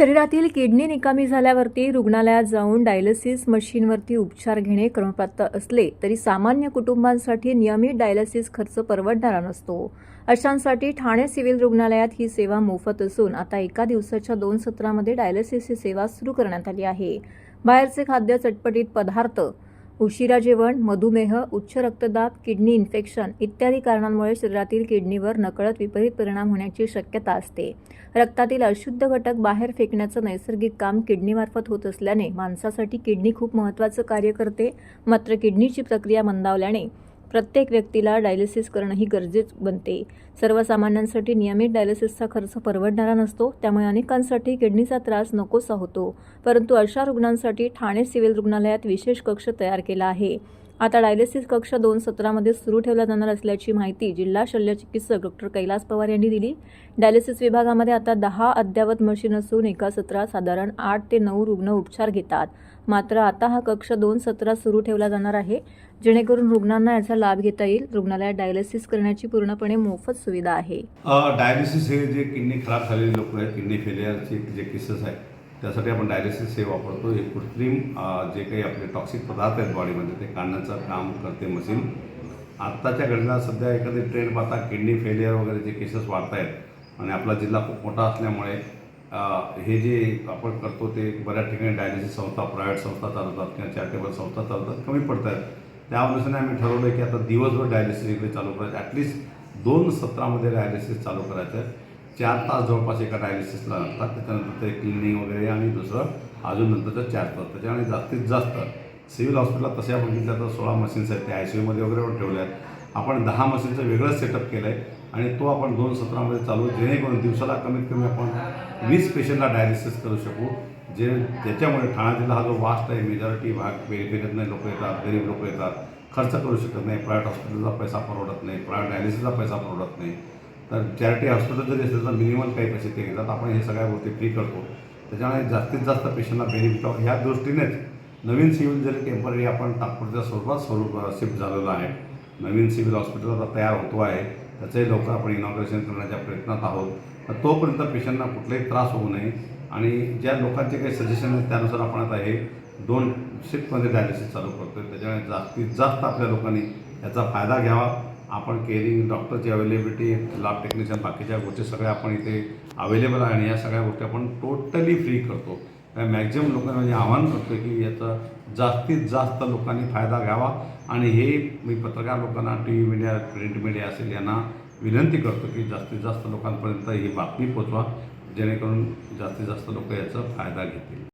शरीरातील किडनी निकामी झाल्यावरती रुग्णालयात जाऊन डायलिसिस मशीनवरती उपचार घेणे क्रमप्राप्त असले तरी सामान्य कुटुंबांसाठी नियमित डायलिसिस खर्च परवडणारा नसतो. अशांसाठी ठाणे सिव्हिल रुग्णालयात ही सेवा मोफत असून आता एका दिवसाच्या दोन सत्रामध्ये डायलिसिसची सेवा सुरू करण्यात आली आहे. बाहेरचे खाद्य चटपटीत पदार्थ उशिरा जेवण मधुमेह उच्च रक्तदाब किडनी इन्फेक्शन इत्यादी कारणांमुळे शरीरातील किडनीवर नकळत विपरीत परिणाम होण्याची शक्यता असते. रक्तातील अशुद्ध घटक बाहेर फेकण्याचं नैसर्गिक काम किडनीमार्फत होत असल्याने माणसासाठी किडनी खूप महत्त्वाचं कार्य करते मात्र किडनीची प्रक्रिया मंदावल्याने प्रत्येक व्यक्तीला डायलिसिस करणंही गरजेचं बनते. सर्वसामान्यांसाठी नियमित डायलिसिसचा खर्च परवडणारा नसतो त्यामुळे अनेकांसाठी किडनीचा त्रास नकोसा होतो. परंतु अशा रुग्णांसाठी ठाणे सिव्हिल रुग्णालयात विशेष कक्ष तयार केला आहे. आता डायलिसिस कक्ष दोन सत्रामध्ये सुरू ठेवला जाणार असल्याची माहिती जिल्हा शल्यचिकित्सक डॉक्टर कैलास पवार यांनी दिली. डायलिसिस विभागामध्ये आता दहा अद्ययावत मशीन असून एका सत्रात साधारण आठ ते नऊ रुग्ण उपचार घेतात. मात्र आता हा कक्ष दोन सत्रात सुरू ठेवला जाणार आहे. जेणेकरून रुग्णांना याचा लाभ घेता येईल. रुग्णालयात डायलिसिस करण्याची पूर्णपणे मोफत सुविधा आहे. डायलिसिस हे जे किडनी खराब झालेले लोक आहेत किडनी फेलियरचे जे केसेस आहेत त्यासाठी आपण डायलिसिस हे वापरतो. हे कृत्रिम जे काही आपले टॉक्सिक पदार्थ आहेत बॉडीमध्ये ते काढण्याचं काम करते मशीन. आत्ताच्या घडीला सध्या एखादी ट्रेंड पाहता किडनी फेलियर वगैरे जे केसेस वाढत आहेत आणि आपला जिल्हा खूप मोठा असल्यामुळे हे जे आपण करतो ते बऱ्याच ठिकाणी डायलिसिस संस्था प्रायव्हेट संस्था चालवतात किंवा चॅरिटेबल संस्था चालवतात कमी पडत आहेत त्या अनुषंगाने आम्ही ठरवलं की आता दिवसभर डायलिसिस इकडे चालू करायचं. ॲटलिस्ट दोन सत्रामध्ये डायलिसिस चालू करायचं चार तास जवळपास एका डायलिसिसला लागतात. त्याच्यानंतर ते क्लिनिंग वगैरे आणि दुसरं अजून नंतरचं चार तास. त्याच्यामुळे जास्तीत जास्त सिव्हिल हॉस्पिटलला तशा बघितल्या तर सोळा मशीन्स आहेत. ते आय सी यूमध्ये वगैरे ठेवल्या आहेत आपण दहा मशीनचं वेगळंच सेटअप केलं आहे आणि तो आपण दोन सत्रामध्ये चालू जेणेकरून दिवसाला कमीत कमी आपण वीस पेशंटला डायलिसिस करू शकू जे त्याच्यामुळे ठाणा जिल्हा हा जो वास्ट आहे मेजॉरिटी भाग पेरिफेरीतनं लोक येतात गरीब लोक येतात खर्च करू शकत नाही प्रायव्हेट हॉस्पिटलचा पैसा परवडत नाही प्रायव्हेट डायलिसिसचा पैसा परवडत नाही. तर चॅरिटी हॉस्पिटल जरी असेल तर मिनिमम काही पैसे ते घेतात. आपण हे सगळ्या गोष्टी फ्री करतो. त्याच्यामुळे जास्तीत जास्त पेशंटला बेनिफिट व्हावं ह्या दृष्टीनेच नवीन सिव्हिल जरी टेंपररी आपण तात्पुरत्या स्वरूपात स्वरूप शिफ्ट झालेलं आहे. नवीन सिव्हिल हॉस्पिटल आता तयार होतो आहे. त्याचंही लवकर आपण इनॉग्रेशन करण्याच्या प्रयत्नात आहोत. तोपर्यंत पेशंटना कुठलाही त्रास होऊ नये. आणि ज्या लोकांचे काही सजेशन आहेत त्यानुसार आपण आता हे दोन शिफ्टमध्ये डायलिसिस चालू करतो आहे त्याच्यामुळे जास्तीत जास्त आपल्या लोकांनी याचा फायदा घ्यावा. आपण केअरिंग डॉक्टरची अवेलेबिलिटी लॅब टेक्निशियन बाकीच्या गोष्टी सगळ्या आपण इथे अवेलेबल आहे आणि या सगळ्या गोष्टी आपण टोटली फ्री करतो. मॅक्झिमम लोकांना म्हणजे आवाहन करतो की याचा जास्तीत जास्त लोकांनी फायदा घ्यावा. आणि हे मी पत्रकार लोकांना T V media print media असेल यांना विनंती करतो की जास्तीत जास्त लोकांपर्यंत ही बातमी पोचवा जेणेकरून जास्तीत जास्त लोक याचा फायदा घेतील.